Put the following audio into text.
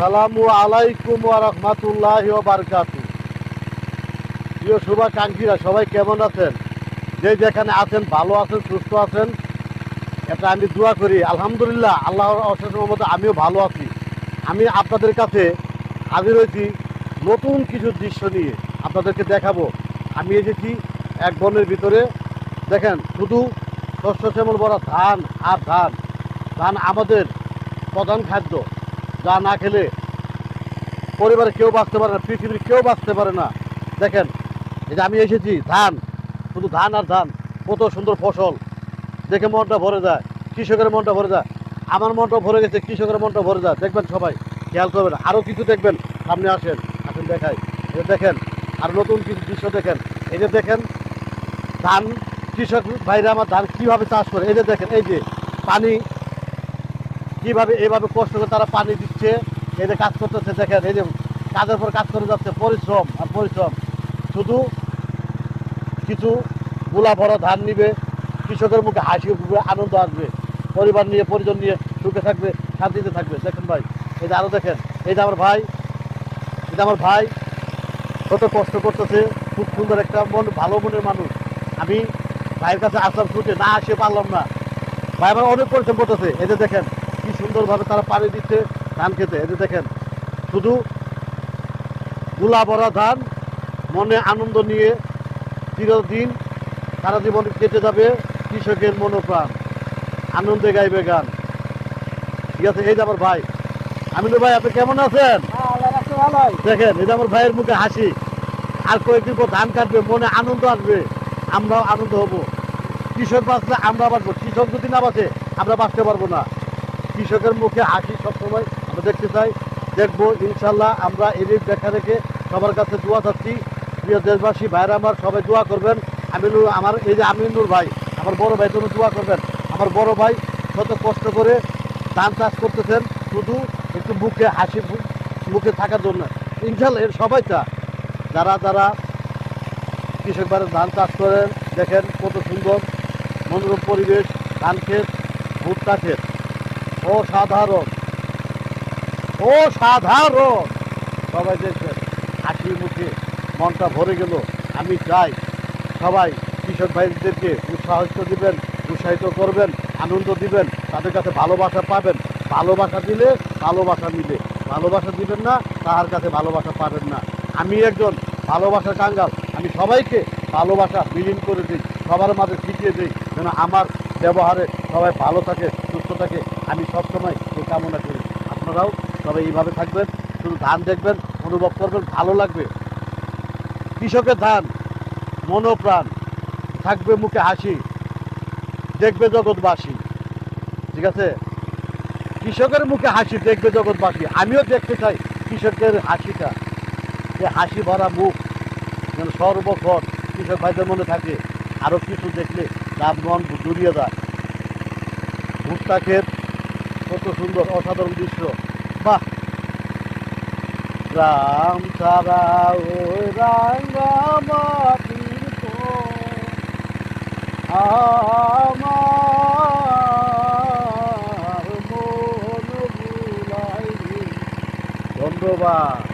আসসালামু আলাইকুম রাহমাতুল্লাহি বারাকাতু প্রিয় শুভাকাঙ্ক্ষীরা, সবাই কেমন আছেন? যে যেখানে আছেন, ভালো আছেন, সুস্থ আছেন, এটা আমি দোয়া করি। আলহামদুলিল্লাহ, আল্লাহর অশেষ মতো আমিও ভালো আছি। আমি আপনাদের কাছে হাজির হয়েছি নতুন কিছু দৃশ্য নিয়ে। আপনাদেরকে দেখাবো। আমি এসেছি এক বনের ভিতরে। দেখেন, শুধু শস্য শ্যামল ভরা ধান আর ধান। ধান আমাদের প্রধান খাদ্য। যা না খেলে পরিবারে কেউ বাঁচতে পারে না, পৃথিবীর কেউ বাঁচতে পারে না। দেখেন, এই যে আমি এসেছি, ধান, শুধু ধান আর ধান, কত সুন্দর ফসল। দেখে মনটা ভরে যায়, কৃষকের মনটা ভরে যায়। আমার মনটা ভরে গেছে, কৃষকের মনটা ভরে যায়। দেখবেন সবাই, খেয়াল করবেন আরও কিছু দেখবেন, সামনে আসেন আসেন দেখাই। এই দেখেন, আর নতুন কিছু দৃশ্য দেখেন। এই যে দেখেন, ধান, কৃষক ভাইরা আমার ধান কীভাবে চাষ করে, এই যে দেখেন, এই যে পানি কীভাবে এইভাবে কষ্ট করে তারা পানি দিচ্ছে যে কাজ করতেছে, দেখেন, এই যে কাজের পর কাজ করে যাচ্ছে, পরিশ্রম আর পরিশ্রম। শুধু কিছু গোলা ভরা ধান নিবে, কৃষকের মুখে হাসি উঠবে আনন্দ আসবে, পরিবার নিয়ে, পরিজন নিয়ে সুখে থাকবে, শান্তিতে থাকবে। দেখেন ভাই, এই যে আরও দেখেন, এই যে আমার ভাই এটা আমার ভাই, কত কষ্ট করতেছে, খুব সুন্দর একটা মন, ভালো মনের মানুষ। আমি ভাইয়ের কাছে আসলাম ছুটে না আসে পারলাম না। ভাই আমার অনেক পরিশ্রম করতেছে। এই দেখেন কি সুন্দরভাবে তারা পানি দিচ্ছে ধান খেতে। এই যে দেখেন শুধু গুলা ভরা ধান মনে আনন্দ নিয়ে চিরদিন সারা জীবন কেটে যাবে কৃষকের মনোপ্রাণ। আনন্দে গাইবে গান। ঠিক আছে এই যে আমার ভাই। আমিনুর ভাই আপনি কেমন আছেন? দেখেন এটা আমার ভাইয়ের মুখে হাসি। আর কয়েকদিন পর ধান কাটবে মনে আনন্দ আসবে। আমরাও আনন্দ হব। কৃষক বাঁচলে আমরা বাঁচবো। কৃষক যদি না বাঁচে আমরা বাঁচতে পারব না। কৃষকের মুখে হাসি সবসময় আমরা দেখতে চাই। দেখব, ইনশাল্লাহ আমরা এদের দেখা রেখে সবার কাছে দোয়া চাচ্ছি। প্রিয় দেশবাসী, ভাইরা আমার, সবাই দোয়া করবেন। আমিনুর আমার এই যে আমিনুর ভাই, আমার বড় ভাই, জন্য দোয়া করবেন। আমার বড় ভাই কত কষ্ট করে ধান চাষ করতেছেন, শুধু একটু মুখে হাসি মুখে থাকার জন্য। ইনশাল্লাহ এর সবাই চা যারা যারা কৃষক বাড়ি ধান চাষ করেন, দেখেন কত সুন্দর মনোরম পরিবেশ, ধান ক্ষেত, ভুট্টা ক্ষেত। অসাধারণ। অসাধারণ। সবাই দেখবেন হাসি মুখে মনটা ভরে গেল। আমি চাই সবাই কৃষক ভাইদেরকে উৎসাহিত দিবেন, উৎসাহিত করবেন, আনন্দ দিবেন, তাদের কাছে ভালোবাসা পাবেন। ভালোবাসা দিলে ভালোবাসা মিলে। ভালোবাসা দিবেন না, তাহার কাছে ভালোবাসা পাবেন না। আমি একজন ভালোবাসা কাঙ্গাল। আমি সবাইকে ভালোবাসা বিলীন করে দিই, সবার মাঝে শিখিয়ে দিই, যেন আমার ব্যবহারে সবাই ভালো থাকে। সুস্থ থাকে আমি সবসময় এই কামনা করি। আপনারাও সবাই এইভাবে থাকবেন, শুধু ধান দেখবেন, অনুভব করবেন, ভালো লাগবে। কৃষকের ধান, মনোপ্রাণ, থাকবে মুখে হাসি, দেখবে জগৎবাসী। ঠিক আছে? কৃষকের মুখে হাসি, দেখবে জগৎবাসী। আমিও দেখতে চাই কৃষকের হাসিটা। যে হাসি ভরা মুখ যেন সর্বক্ষণ কৃষক ভাইদের মনে থাকে। আরও কিছু দেখলে তার মন জুড়িয়ে যায়। ভুট্টা ক্ষেত কত সুন্দর অসাধারণ দৃশ্য। বাহ! গ্রাম ছাড়া ওই রাঙ্গা মাটির পর। আমার মন ভুলাই ধন্যবাদ।